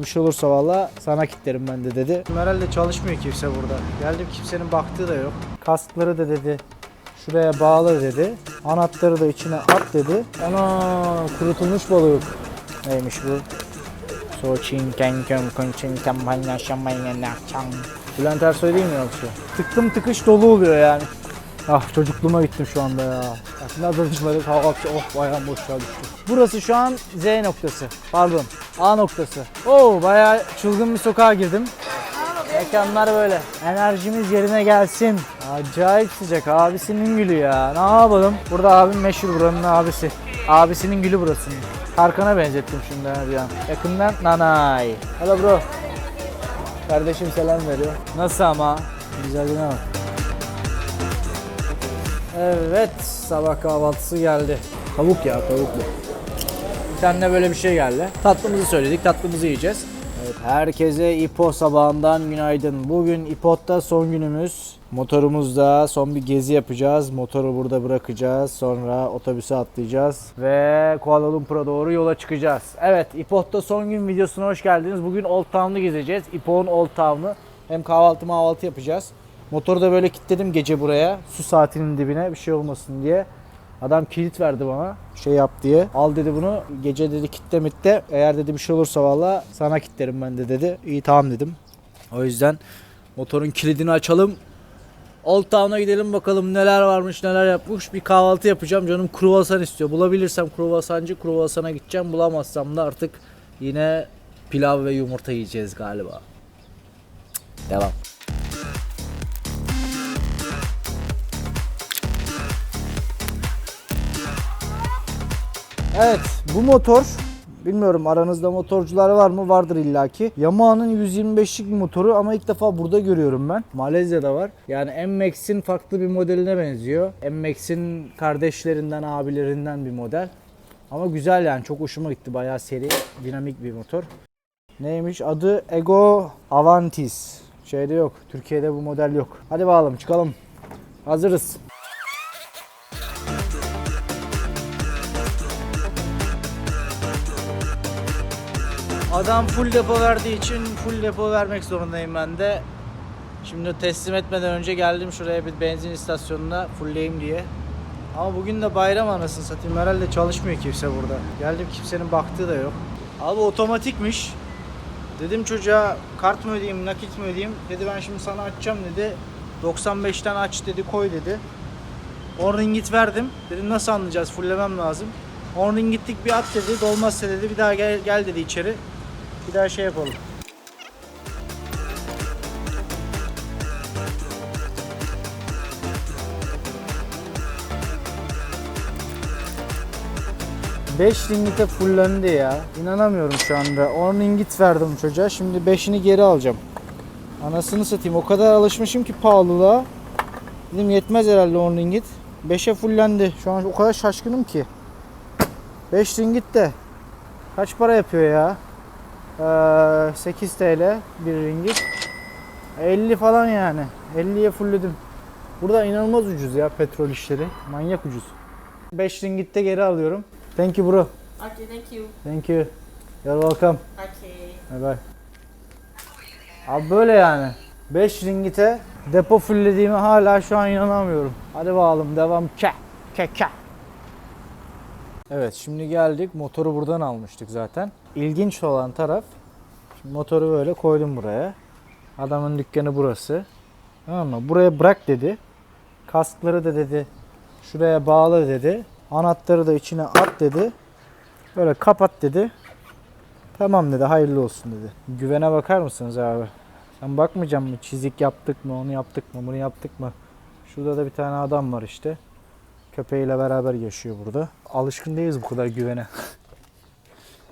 Bir şey olursa valla sana kilitlerim ben de dedi. Herhalde çalışmıyor kimse burada. Geldim kimsenin baktığı da yok. Kaskları da dedi. Şuraya bağla dedi. Anahtarı da içine at dedi. Ana kurutulmuş balık. Neymiş bu? Soçin kenkem konçin kampanya şamanya nakçam. Bülent Ersoy değil mi yoksa? Tıktım tıkış dolu oluyor yani. Ah çocukluğuma gittim şu anda ya. Aslında adamcıları kahvaltı oh bayağı boşluğa düştü. Burası şu an Z noktası. Pardon A noktası. Oo bayağı çılgın bir sokağa girdim. Mekanlar böyle. Enerjimiz yerine gelsin. Acayip sıcak. Abisinin gülü ya. Ne yapalım? Burada abim meşhur buranın abisi. Abisinin gülü burasının. Tarkan'a benzettim şimdi bir an. Yakından nanay. Hello bro. Kardeşim selam veriyor. Nasıl ama? Güzelliğine bak. Evet, sabah kahvaltısı geldi. Tavuk ya, tavuk bu. Bir tane böyle bir şey geldi. Tatlımızı söyledik, tatlımızı yiyeceğiz. Evet, herkese İpo sabahından günaydın. Bugün İpot'ta son günümüz. Motorumuzda son bir gezi yapacağız. Motoru burada bırakacağız. Sonra otobüse atlayacağız. Ve Kuala Lumpur'a doğru yola çıkacağız. Evet, İpot'ta son gün videosuna hoş geldiniz. Bugün Old Town'u gezeceğiz. İpok'un Old Town'u. Hem kahvaltı mahvaltı yapacağız. Motoru da böyle kilitledim gece buraya. Su saatinin dibine bir şey olmasın diye. Adam kilit verdi bana şey yap diye. Al dedi bunu gece dedi kitle mitte. Eğer dedi bir şey olursa valla sana kilitlerim ben de dedi. İyi tamam dedim. O yüzden motorun kilidini açalım. Old Town'a gidelim bakalım neler varmış neler yapmış. Bir kahvaltı yapacağım. Canım kruvasan istiyor. Bulabilirsem kruvasancı kruvasana gideceğim. Bulamazsam da artık yine pilav ve yumurta yiyeceğiz galiba. Devam. Evet bu motor bilmiyorum aranızda motorcular var mı vardır illaki. Yamaha'nın 125'lik bir motoru ama ilk defa burada görüyorum ben. Malezya'da var. Yani MX'in farklı bir modeline benziyor. MX'in kardeşlerinden abilerinden bir model. Ama güzel yani çok hoşuma gitti bayağı seri dinamik bir motor. Neymiş adı Ego Avantis. Şeyde yok Türkiye'de bu model yok. Hadi bakalım çıkalım. Hazırız. Adam full depo verdiği için full depo vermek zorundayım ben de. Şimdi teslim etmeden önce geldim şuraya bir benzin istasyonuna fullleyeyim diye. Ama bugün de bayram anasını satayım. Herhalde çalışmıyor kimse burada. Geldim kimsenin baktığı da yok. Abi otomatikmiş. Dedim çocuğa kart mı ödeyeyim, nakit mi ödeyeyim? Dedi ben şimdi sana açacağım dedi. 95'ten aç dedi, koy dedi. 10 ringit verdim. Dedim nasıl anlayacağız? Fulllemem lazım. 10 ringitlik bir at dedi. Dolmazsa dedi bir daha gel, gel dedi içeri. Bir daha şey yapalım. Beş ringite fullendi ya. İnanamıyorum şu anda. 10 ringit verdim çocuğa. Şimdi 5'ini geri alacağım. Anasını satayım. O kadar alışmışım ki pahalılığa. Dedim yetmez herhalde 10 ringit. 5'e fullendi. Şu an o kadar şaşkınım ki. 5 ringit de kaç para yapıyor ya? Ee, 8 TL bir ringit. 50 falan yani. 50'ye fullledim. Burada inanılmaz ucuz ya petrol işleri. Manyak ucuz. 5 ringitte geri alıyorum. Thank you bro. Okay, thank you. Thank you. You're welcome. Okay. Bye bye. Abi böyle yani. 5 ringite depo fullediğime hala şu an inanamıyorum. Hadi bakalım devam. Ke ke ke. Evet şimdi geldik. Motoru buradan almıştık zaten. İlginç olan taraf şimdi motoru böyle koydum buraya. Adamın dükkanı burası. Tamam mı? Buraya bırak dedi. Kaskları da dedi. Şuraya bağla dedi. Anahtarı da içine at dedi. Böyle kapat dedi. Tamam dedi hayırlı olsun dedi. Güvene bakar mısınız abi? Sen bakmayacak mı? Çizik yaptık mı? Onu yaptık mı? Bunu yaptık mı? Şurada da bir tane adam var işte. Köpeğiyle beraber yaşıyor burada. Alışkın değiliz bu kadar güvene.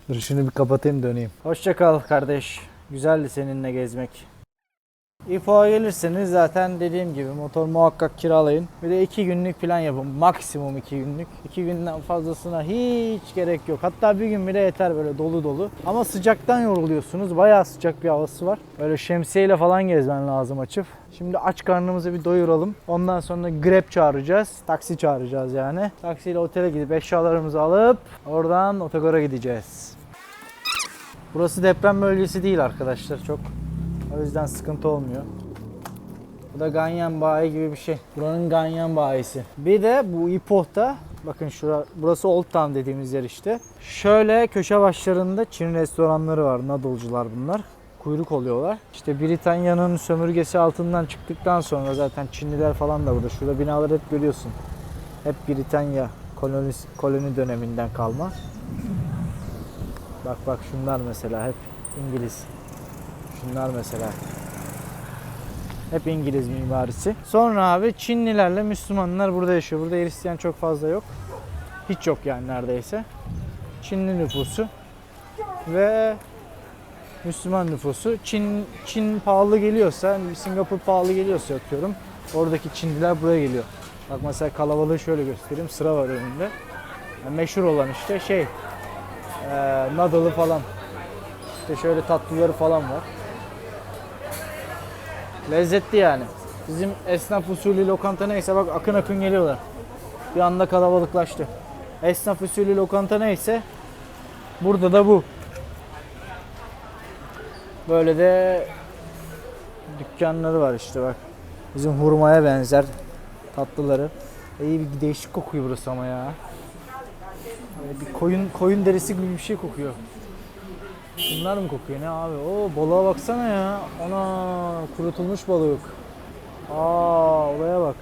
Dur şunu bir kapatayım döneyim. Hoşça kal kardeş. Güzeldi seninle gezmek. İpo'ya gelirseniz zaten dediğim gibi motor muhakkak kiralayın. Bir de iki günlük plan yapın. Maksimum iki günlük. İki günden fazlasına hiç gerek yok. Hatta bir gün bile yeter böyle dolu dolu. Ama sıcaktan yoruluyorsunuz. Bayağı sıcak bir havası var. Böyle şemsiyeyle falan gezmen lazım açıp. Şimdi aç karnımızı bir doyuralım. Ondan sonra Grab çağıracağız. Taksi çağıracağız yani. Taksiyle otele gidip eşyalarımızı alıp oradan otogara gideceğiz. Burası deprem bölgesi değil arkadaşlar çok. O yüzden sıkıntı olmuyor. Bu da Ganyan Bayi gibi bir şey. Buranın Ganyan Bayisi. Bir de bu İpoh'ta bakın şura, burası Old Town dediğimiz yer işte. Şöyle köşe başlarında Çin restoranları var. Nadolcular bunlar. Kuyruk oluyorlar. İşte Britanya'nın sömürgesi altından çıktıktan sonra zaten Çinliler falan da burada. Şurada binaları hep görüyorsun. Hep Britanya koloni, koloni döneminden kalma. Bak bak şunlar mesela hep İngiliz. Şunlar mesela. Hep İngiliz mimarisi. Sonra abi Çinlilerle Müslümanlar burada yaşıyor. Burada Hristiyan çok fazla yok. Hiç yok yani neredeyse. Çinli nüfusu ve Müslüman nüfusu. Çin Çin pahalı geliyorsa, Singapur pahalı geliyorsa atıyorum. Oradaki Çinliler buraya geliyor. Bak mesela kalabalığı şöyle göstereyim. Sıra var önünde. Yani meşhur olan işte şey, e, nadalı falan. İşte şöyle tatlıları falan var. Lezzetli yani. Bizim esnaf usulü lokanta neyse bak akın akın geliyorlar. Bir anda kalabalıklaştı. Esnaf usulü lokanta neyse burada da bu. Böyle de dükkanları var işte bak. Bizim hurmaya benzer tatlıları. İyi bir değişik kokuyor burası ama ya. Bir koyun koyun derisi gibi bir şey kokuyor. Bunlar mı kokuyor ne abi? Oo balığa baksana ya. Ana kurutulmuş balık. Aa olaya bak.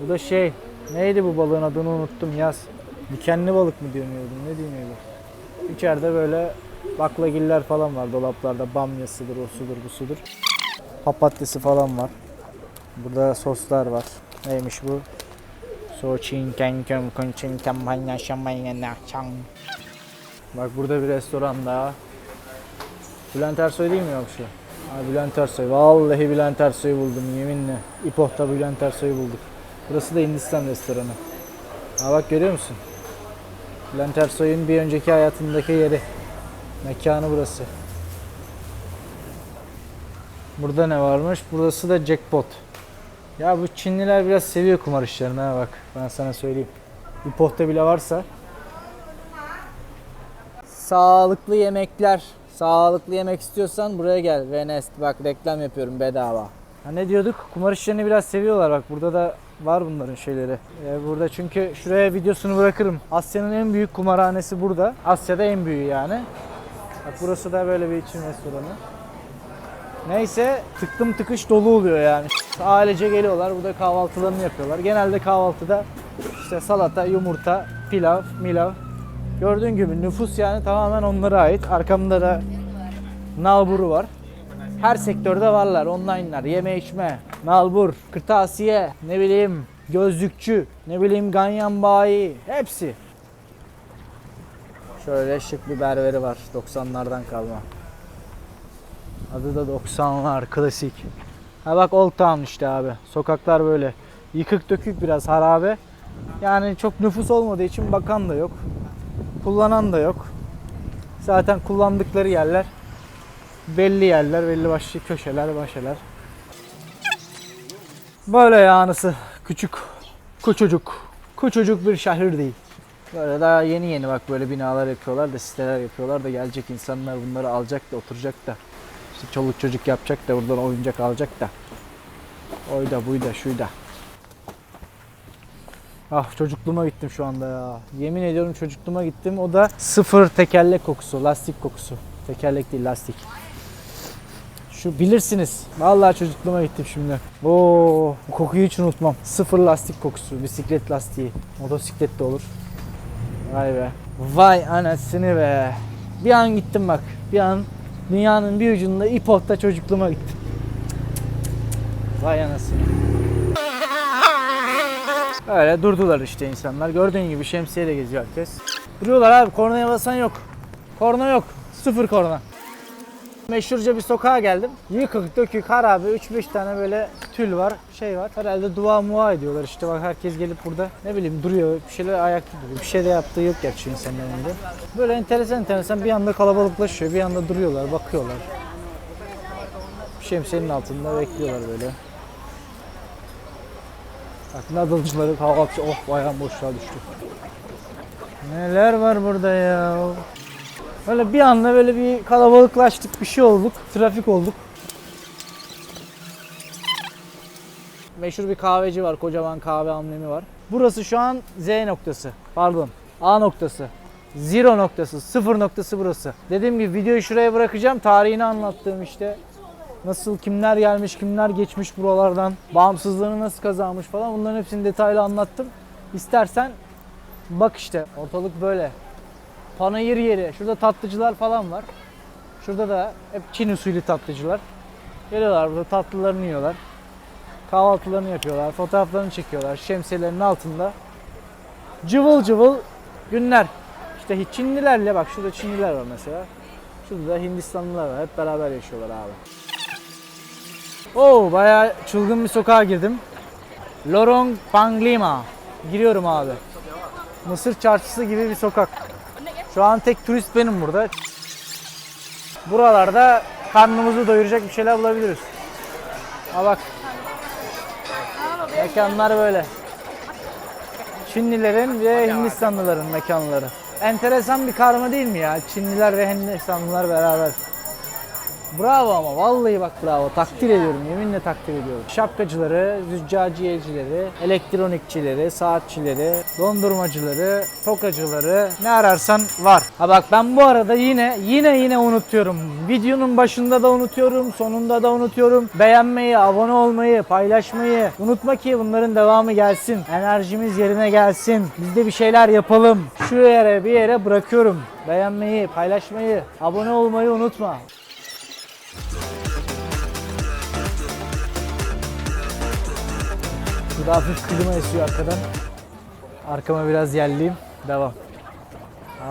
Bu da şey. Neydi bu balığın adını unuttum yaz. Dikenli balık mı diyemiyordum ne diyemiyordum. İçeride böyle baklagiller falan var dolaplarda. Bamyasıdır, o sudur, bu sudur. Papatyası falan var. Burada soslar var. Neymiş bu? So chin ken kem kun chang. Bak burada bir restoran daha. Bülent Ersoy değil mi yoksa? Ha, Bülent Ersoy. Vallahi Bülent Ersoy'u buldum yeminle. İpoh'ta Bülent Ersoy'u bulduk. Burası da Hindistan restoranı. Ha bak görüyor musun? Bülent Ersoy'un bir önceki hayatındaki yeri. Mekanı burası. Burada ne varmış? Burası da jackpot. Ya bu Çinliler biraz seviyor kumar işlerini ha bak. Ben sana söyleyeyim. İpoh'ta bile varsa. Sağlıklı yemekler. Sağlıklı yemek istiyorsan buraya gel. Venest bak reklam yapıyorum bedava. Ha ne diyorduk? Kumar işlerini biraz seviyorlar bak. Burada da var bunların şeyleri. Ee, burada çünkü şuraya videosunu bırakırım. Asya'nın en büyük kumarhanesi burada. Asya'da en büyüğü yani. Bak burası da böyle bir Çin restoranı. Neyse tıktım tıkış dolu oluyor yani. Ailece geliyorlar burada kahvaltılarını yapıyorlar. Genelde kahvaltıda işte salata, yumurta, pilav, milav. Gördüğün gibi nüfus yani tamamen onlara ait. Arkamda da nalburu var. Her sektörde varlar. Online'lar, yeme içme, nalbur, kırtasiye, ne bileyim gözlükçü, ne bileyim ganyan bayi hepsi. Şöyle şık bir berberi var 90'lardan kalma. Adı da 90'lar klasik. Ha bak Old Town işte abi. Sokaklar böyle. Yıkık dökük biraz harabe. Yani çok nüfus olmadığı için bakan da yok. Kullanan da yok. Zaten kullandıkları yerler belli yerler, belli başlı köşeler, başeler. Böyle yanısı küçük, küçücük, küçücük bir şehir değil. Böyle daha yeni yeni bak böyle binalar yapıyorlar da siteler yapıyorlar da gelecek insanlar bunları alacak da oturacak da işte çoluk çocuk yapacak da buradan oyuncak alacak da oyda buyda şuyda. Ah çocukluğuma gittim şu anda ya. Yemin ediyorum çocukluğuma gittim. O da sıfır tekerlek kokusu, lastik kokusu. Tekerlek değil lastik. Şu bilirsiniz. Vallahi çocukluğuma gittim şimdi. Oo, bu kokuyu hiç unutmam. Sıfır lastik kokusu, bisiklet lastiği. Motosiklet de olur. Vay be. Vay anasını be. Bir an gittim bak. Bir an dünyanın bir ucunda İpot'ta çocukluğuma gittim. Vay anasını. Öyle durdular işte insanlar. Gördüğün gibi şemsiyeyle geziyor herkes. Duruyorlar abi. Kornaya basan yok. Korna yok. Sıfır korna. Meşhurca bir sokağa geldim. Yıkık dökük harabe 3-5 tane böyle tül var, şey var. Herhalde dua mua ediyorlar işte bak herkes gelip burada ne bileyim duruyor, bir şeyler ayakta duruyor. Bir şey de yaptığı yok gerçi insanların önünde. Böyle enteresan enteresan bir anda kalabalıklaşıyor, bir anda duruyorlar, bakıyorlar. Şemsiyenin altında bekliyorlar böyle. Bak nadılcıları kahvaltıcı, oh ayağım boşluğa düştü. Neler var burada ya? Böyle bir anda böyle bir kalabalıklaştık, bir şey olduk, trafik olduk. Meşhur bir kahveci var, kocaman kahve amblemi var. Burası şu an Z noktası, pardon A noktası. Zero noktası, sıfır noktası burası. Dediğim gibi videoyu şuraya bırakacağım. Tarihini anlattığım işte. Nasıl kimler gelmiş, kimler geçmiş buralardan, bağımsızlığını nasıl kazanmış falan bunların hepsini detaylı anlattım. İstersen bak işte ortalık böyle. Panayır yeri. Şurada tatlıcılar falan var. Şurada da hep Çin usulü tatlıcılar. Geliyorlar burada tatlılarını yiyorlar. Kahvaltılarını yapıyorlar. Fotoğraflarını çekiyorlar. Şemsiyelerinin altında. Cıvıl cıvıl günler. İşte Çinlilerle bak şurada Çinliler var mesela. Şurada da Hindistanlılar var. Hep beraber yaşıyorlar abi. Oo bayağı çılgın bir sokağa girdim. Lorong Panglima. Giriyorum abi. Mısır çarşısı gibi bir sokak. Şu an tek turist benim burada. Buralarda karnımızı doyuracak bir şeyler bulabiliriz. Ha bak. Mekanlar böyle. Çinlilerin ve Hindistanlıların mekanları. Enteresan bir karma değil mi ya? Çinliler ve Hindistanlılar beraber. Bravo ama vallahi bak bravo. Takdir ediyorum. Yeminle takdir ediyorum. Şapkacıları, züccaciyecileri, elektronikçileri, saatçileri, dondurmacıları, tokacıları ne ararsan var. Ha bak ben bu arada yine yine yine unutuyorum. Videonun başında da unutuyorum, sonunda da unutuyorum. Beğenmeyi, abone olmayı, paylaşmayı unutma ki bunların devamı gelsin. Enerjimiz yerine gelsin. Biz de bir şeyler yapalım. Şu yere bir yere bırakıyorum. Beğenmeyi, paylaşmayı, abone olmayı unutma. Burada hafif klima esiyor arkadan. Arkama biraz yerliyim. Devam.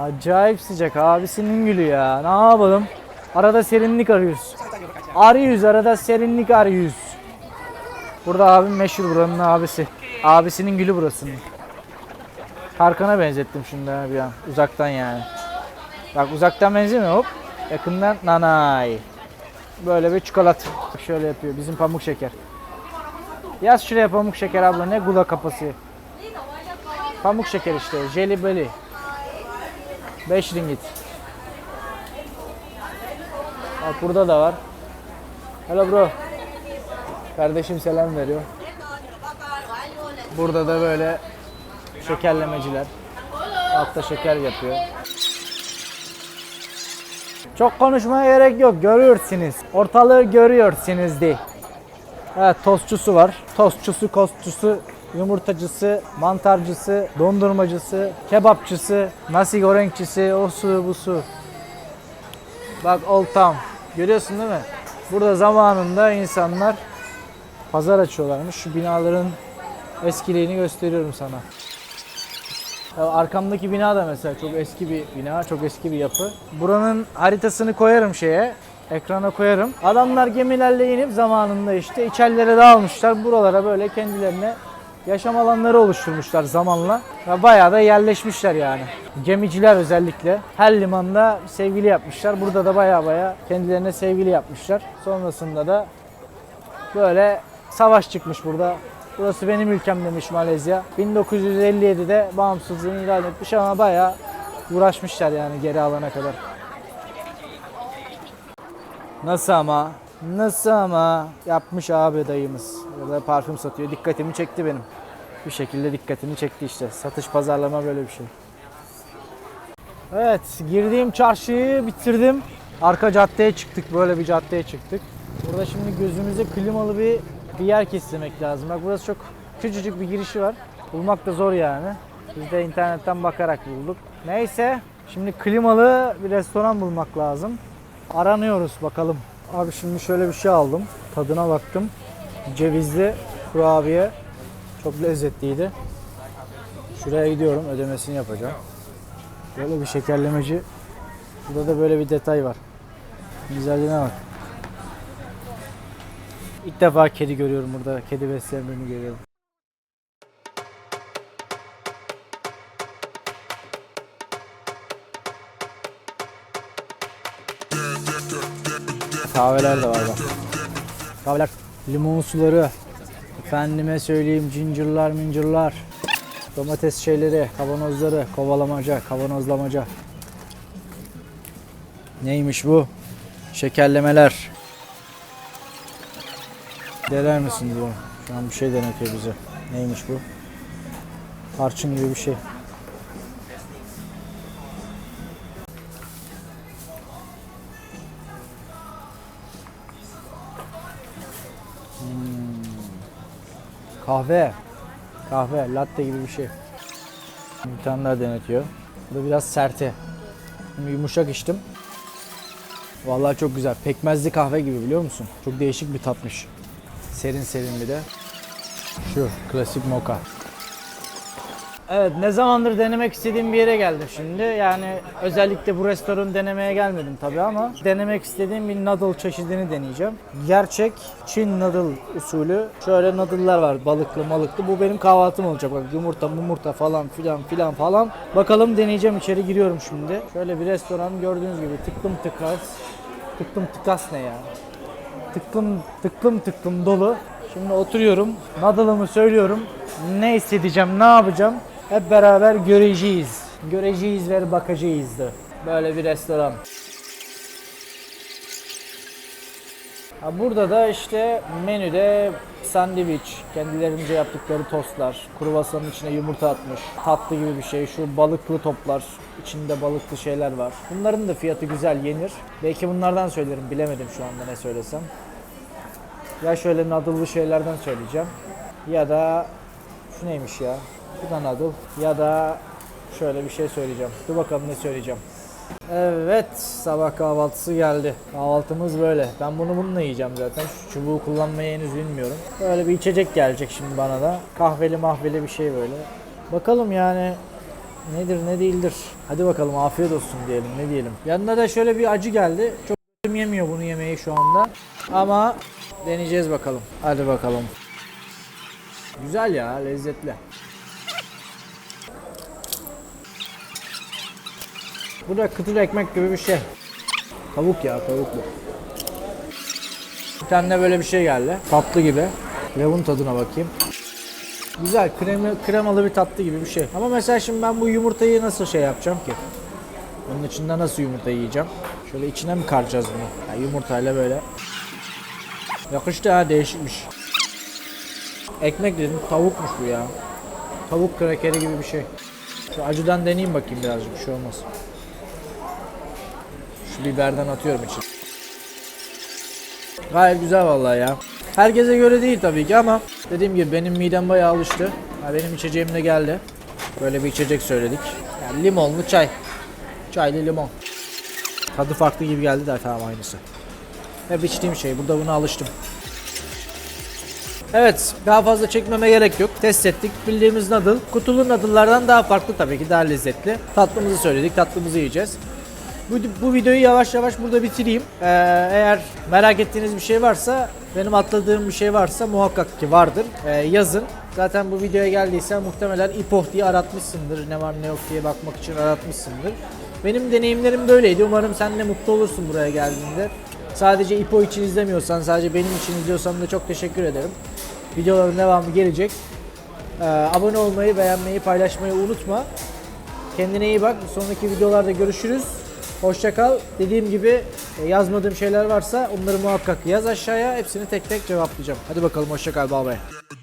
Acayip sıcak abisinin gülü ya. Ne yapalım? Arada serinlik arıyoruz. Arıyoruz arada serinlik arıyoruz. Burada abim meşhur buranın abisi. Abisinin gülü burasının. Tarkan'a benzettim şimdi bir an. Uzaktan yani. Bak uzaktan benzemiyor hop. Yakından nanay. Böyle bir çikolata. Şöyle yapıyor bizim pamuk şeker. Yaz şuraya pamuk şeker abla ne gula kapası. Pamuk şeker işte jelly belly. 5 ringgit. Bak burada da var. Hello bro. Kardeşim selam veriyor. Burada da böyle şekerlemeciler. Altta şeker yapıyor. Çok konuşmaya gerek yok. Görüyorsunuz. Ortalığı görüyorsunuz de. Evet tostçusu var. Tostçusu, kostçusu, yumurtacısı, mantarcısı, dondurmacısı, kebapçısı, nasi gorengçisi, o su bu su. Bak Old Town. Görüyorsun değil mi? Burada zamanında insanlar pazar açıyorlarmış. Şu binaların eskiliğini gösteriyorum sana. Arkamdaki bina da mesela çok eski bir bina, çok eski bir yapı. Buranın haritasını koyarım şeye, ekrana koyarım. Adamlar gemilerle inip zamanında işte içerilere dağılmışlar. Buralara böyle kendilerine yaşam alanları oluşturmuşlar zamanla. Ve bayağı da yerleşmişler yani. Gemiciler özellikle her limanda sevgili yapmışlar. Burada da bayağı bayağı kendilerine sevgili yapmışlar. Sonrasında da böyle savaş çıkmış burada. Burası benim ülkem demiş Malezya. 1957'de bağımsızlığını ilan etmiş ama bayağı uğraşmışlar yani geri alana kadar. Nasıl ama? Nasıl ama? Yapmış abi dayımız. Burada parfüm satıyor. Dikkatimi çekti benim. Bir şekilde dikkatimi çekti işte. Satış pazarlama böyle bir şey. Evet, girdiğim çarşıyı bitirdim. Arka caddeye çıktık, böyle bir caddeye çıktık. Burada şimdi gözümüze klimalı bir bir yer kestirmek lazım. Bak burası çok küçücük bir girişi var. Bulmak da zor yani. Biz de internetten bakarak bulduk. Neyse, şimdi klimalı bir restoran bulmak lazım. Aranıyoruz bakalım. Abi şimdi şöyle bir şey aldım. Tadına baktım. Cevizli kurabiye. Çok lezzetliydi. Şuraya gidiyorum. Ödemesini yapacağım. Böyle bir şekerlemeci. Burada da böyle bir detay var. Güzelliğine bak. İlk defa kedi görüyorum burada. Kedi besleyen birini görüyorum. Kahveler de var bak. Kahveler, limon suları. Efendime söyleyeyim cincirlar mincirlar. Domates şeyleri, kavanozları, kovalamaca, kavanozlamaca. Neymiş bu? Şekerlemeler. Dener misiniz bu? Şu an bir şey denetiyor bize. Neymiş bu? Tarçın gibi bir şey. Kahve. Kahve, latte gibi bir şey. Bir tane denetiyor. Bu da biraz serte. Şimdi yumuşak içtim. Vallahi çok güzel. Pekmezli kahve gibi biliyor musun? Çok değişik bir tatmış. Serin serin bir de. Şu klasik moka. Evet ne zamandır denemek istediğim bir yere geldim şimdi. Yani özellikle bu restoranı denemeye gelmedim tabii ama denemek istediğim bir noodle çeşidini deneyeceğim. Gerçek Çin noodle usulü. Şöyle noodle'lar var balıklı malıklı. Bu benim kahvaltım olacak. Bak yumurta mumurta falan filan filan falan. Bakalım deneyeceğim içeri giriyorum şimdi. Şöyle bir restoran gördüğünüz gibi tıklım tıkas. Tıklım tıkas ne ya? tıklım tıklım tıklım dolu. Şimdi oturuyorum. Nadalımı söylüyorum. Ne hissedeceğim, ne yapacağım? Hep beraber göreceğiz. Göreceğiz ve bakacağız da. Böyle bir restoran. Ha burada da işte menüde sandviç, kendilerince yaptıkları tostlar, kruvasanın içine yumurta atmış, tatlı gibi bir şey, şu balıklı toplar, içinde balıklı şeyler var. Bunların da fiyatı güzel, yenir. Belki bunlardan söylerim, bilemedim şu anda ne söylesem. Ya şöyle nadıllı şeylerden söyleyeceğim. Ya da şu neymiş ya? Bu da nadıl. Ya da şöyle bir şey söyleyeceğim. Dur bakalım ne söyleyeceğim. Evet, sabah kahvaltısı geldi. Kahvaltımız böyle. Ben bunu bununla yiyeceğim zaten. Şu çubuğu kullanmayı henüz bilmiyorum. Böyle bir içecek gelecek şimdi bana da. Kahveli mahveli bir şey böyle. Bakalım yani nedir ne değildir. Hadi bakalım afiyet olsun diyelim ne diyelim. Yanına da şöyle bir acı geldi. Çok yemiyor bunu yemeği şu anda. Ama deneyeceğiz bakalım. Hadi bakalım. Güzel ya lezzetli. Bu da kıtır ekmek gibi bir şey. Tavuk ya tavuk bu. Bir tane de böyle bir şey geldi. Tatlı gibi. Levun tadına bakayım. Güzel kremi, kremalı bir tatlı gibi bir şey. Ama mesela şimdi ben bu yumurtayı nasıl şey yapacağım ki? Bunun içinde nasıl yumurta yiyeceğim? Şöyle içine mi karacağız bunu? Ya yumurtayla böyle. Yakıştı ha değişikmiş. Ekmek dedim tavukmuş bu ya. Tavuk krakeri gibi bir şey. Şu acıdan deneyeyim bakayım birazcık bir şey olmaz. Biberden atıyorum için. Gayet güzel vallahi ya. Herkese göre değil tabii ki ama dediğim gibi benim midem bayağı alıştı. Ha, benim içeceğim de geldi. Böyle bir içecek söyledik. Yani limonlu çay. Çaylı limon. Tadı farklı gibi geldi de tamam aynısı. Hep içtiğim şey. Burada buna alıştım. Evet, daha fazla çekmeme gerek yok. Test ettik. Bildiğimiz noodle. Kutulu noodle'lardan daha farklı tabii ki, daha lezzetli. Tatlımızı söyledik, tatlımızı yiyeceğiz. Bu, bu videoyu yavaş yavaş burada bitireyim. Ee, eğer merak ettiğiniz bir şey varsa, benim atladığım bir şey varsa muhakkak ki vardır. Ee, yazın. Zaten bu videoya geldiyse muhtemelen İpoh diye aratmışsındır. Ne var ne yok diye bakmak için aratmışsındır. Benim deneyimlerim böyleydi. Umarım sen de mutlu olursun buraya geldiğinde. Sadece İpo için izlemiyorsan, sadece benim için izliyorsan da çok teşekkür ederim. Videoların devamı gelecek. Ee, abone olmayı, beğenmeyi, paylaşmayı unutma. Kendine iyi bak. Sonraki videolarda görüşürüz. Hoşça kal. Dediğim gibi e, yazmadığım şeyler varsa onları muhakkak yaz aşağıya. Hepsini tek tek cevaplayacağım. Hadi bakalım hoşça kal. Bye bye.